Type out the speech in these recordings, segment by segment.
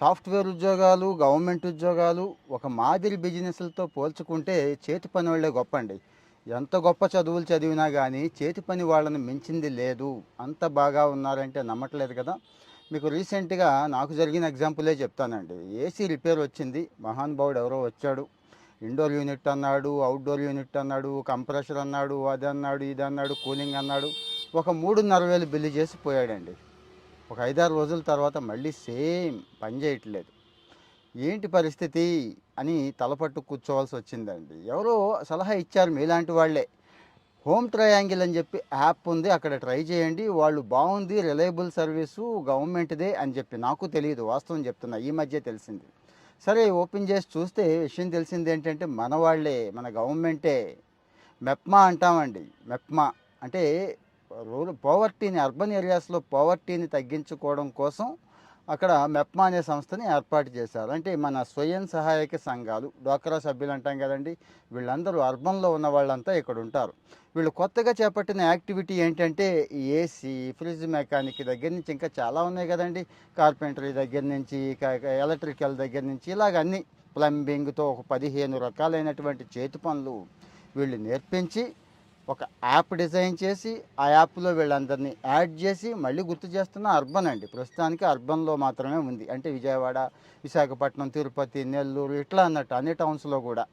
Software ఉద్యోగాలు government ఉద్యోగాలు ఒక మాదిరి బిజినెస్లతో పోల్చుకుంటే చేతి పని వాళ్ళే గొప్ప అండి ఎంత గొప్ప చదువులు చదివినా కానీ చేతి పని వాళ్ళని మించింది లేదు. అంత బాగా ఉన్నారంటే నమ్మట్లేదు కదా. మీకు రీసెంట్గా నాకు జరిగిన ఎగ్జాంపులే చెప్తానండి. ఏసీ రిపేర్ వచ్చింది. మహానుభావుడు ఎవరో వచ్చాడు. ఇండోర్ యూనిట్ అన్నాడు అవుట్డోర్ యూనిట్ అన్నాడు కంప్రెషర్ అన్నాడు అది అన్నాడు ఇది అన్నాడు కూలింగ్ అన్నాడు. ఒక మూడున్నర వేలు బిల్లు చేసి పోయాడండి. ఒక ఐదారు రోజుల తర్వాత మళ్ళీ సేమ్ పని చేయట్లేదు. ఏంటి పరిస్థితి అని తలపట్టు కూర్చోవాల్సి వచ్చిందండి. ఎవరో సలహా ఇచ్చారు మీలాంటి వాళ్ళే. హోమ్ ట్రయాంగిల్ అని చెప్పి యాప్ ఉంది అక్కడ ట్రై చేయండి. వాళ్ళు బాగుంది రిలయబుల్ సర్వీసు గవర్నమెంట్దే అని చెప్పి నాకు తెలియదు వాస్తవం చెప్తున్నా ఈ మధ్య తెలిసింది. సరే ఓపెన్ చేసి చూస్తే విషయం తెలిసింది ఏంటంటే మన వాళ్ళే మన గవర్నమెంటే. మెప్మా అంటామండి మెప్మా. అంటే రూరల్ పోవర్టీని అర్బన్ ఏరియాస్లో పోవర్టీని తగ్గించుకోవడం కోసం అక్కడ మెప్మా అనే సంస్థని ఏర్పాటు చేశారు. అంటే మన స్వయం సహాయక సంఘాలు డ్వాక్రా సభ్యులు అంటాం కదండి వీళ్ళందరూ అర్బన్లో ఉన్న వాళ్ళంతా ఇక్కడ ఉంటారు. వీళ్ళు కొత్తగా చేపట్టిన యాక్టివిటీ ఏంటంటే ఈ ఏసీ ఫ్రిడ్జ్ మెకానిక్ దగ్గర నుంచి ఇంకా చాలా ఉన్నాయి కదండి. కార్పెంటరీ దగ్గర నుంచి ఎలక్ట్రికల్ దగ్గర నుంచి ఇలాగ అన్ని ప్లంబింగ్తో ఒక పదిహేను రకాలైనటువంటి చేతి పనులు వీళ్ళు నేర్పించి ఒక యాప్ డిజైన్ చేసి ఆ యాప్లో వీళ్ళందరినీ యాడ్ చేసి మళ్ళీ గుర్తు చేస్తున్న అర్బన్ అండి. ప్రస్తుతానికి అర్బన్లో మాత్రమే ఉంది. అంటే విజయవాడ విశాఖపట్నం తిరుపతి నెల్లూరు ఇట్లా అన్నట్టు అన్ని టౌన్స్లో కూడా.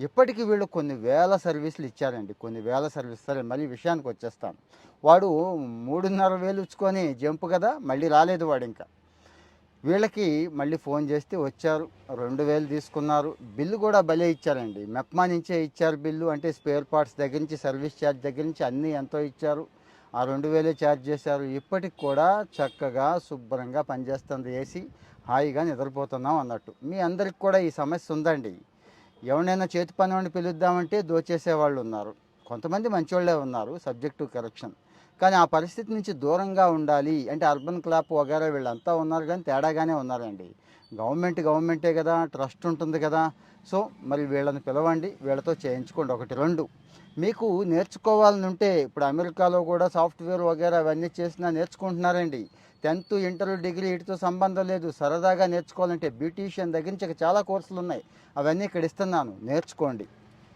ఇప్పటికీ వీళ్ళు కొన్ని వేల సర్వీసులు ఇచ్చారండి. కొన్ని వేల సర్వీస్ సరే మళ్ళీ విషయానికి వచ్చేస్తాను వాడు మూడున్నర వేలు ఇచ్చుకొని జంపు కదా మళ్ళీ రాలేదు వాడు ఇంకా. వీళ్ళకి మళ్ళీ ఫోన్ చేస్తే వచ్చారు రెండు వేలు తీసుకున్నారు. బిల్లు కూడా భలే ఇచ్చారండి. మెప్మా నుంచే ఇచ్చారు బిల్లు అంటే స్పేర్ పార్ట్స్ దగ్గర నుంచి సర్వీస్ ఛార్జ్ దగ్గర నుంచి అన్నీ ఎంతో ఇచ్చారు. ఆ రెండు వేలే ఛార్జ్ చేశారు. ఇప్పటికి కూడా చక్కగా శుభ్రంగా పనిచేస్తుంది ఏసీ. హాయిగా నిద్రపోతున్నాం అన్నట్టు. మీ అందరికి కూడా ఈ సమస్య ఉందండి. ఎవరినైనా చేతి పని వాడిని పిలుద్దామంటే దోచేసే వాళ్ళు ఉన్నారు. కొంతమంది మంచివాళ్ళే ఉన్నారు సబ్జెక్టు కరెక్షన్. కానీ ఆ పరిస్థితి నుంచి దూరంగా ఉండాలి అంటే అర్బన్ క్లాప్ వగేరా వీళ్ళంతా ఉన్నారు కానీ తేడాగానే ఉన్నారండి. గవర్నమెంట్ గవర్నమెంటే కదా ట్రస్ట్ ఉంటుంది కదా. సో మరి వీళ్ళని పిలవండి వీళ్ళతో చేయించుకోండి. ఒకటి రెండు. మీకు నేర్చుకోవాలని ఉంటే ఇప్పుడు అమెరికాలో కూడా సాఫ్ట్వేర్ వగేరా అవన్నీ చేసినా నేర్చుకుంటున్నారండి. టెన్త్ ఇంటర్ డిగ్రీ వీటితో సంబంధం లేదు. సరదాగా నేర్చుకోవాలంటే బ్యూటీషియన్ దగ్గర నుంచి చాలా కోర్సులు ఉన్నాయి. అవన్నీ ఇక్కడ ఇస్తున్నాను. నేర్చుకోండి.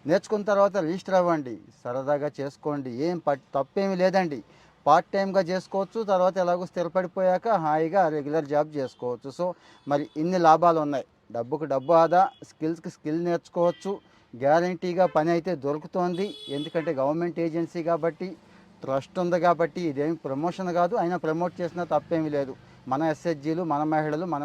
నేర్చుకున్న తర్వాత రిజిస్టర్ అవ్వండి. సరదాగా చేసుకోండి. ఏం పట్ తప్పేమీ లేదండి. పార్ట్ టైంగా చేసుకోవచ్చు తర్వాత ఎలాగో స్థిరపడిపోయాక హాయిగా రెగ్యులర్ జాబ్ చేసుకోవచ్చు. సో మరి ఇన్ని లాభాలు ఉన్నాయి. డబ్బుకు డబ్బు ఆదా స్కిల్స్కి స్కిల్ నేర్చుకోవచ్చు. గ్యారంటీగా పని అయితే దొరుకుతోంది. ఎందుకంటే గవర్నమెంట్ ఏజెన్సీ కాబట్టి ట్రస్ట్ ఉంది కాబట్టి ఇదేమి ప్రమోషన్ కాదు. అయినా ప్రమోట్ చేసినా తప్పేమీ లేదు. మన ఎస్హెచ్జీలు మన మహిళలు మన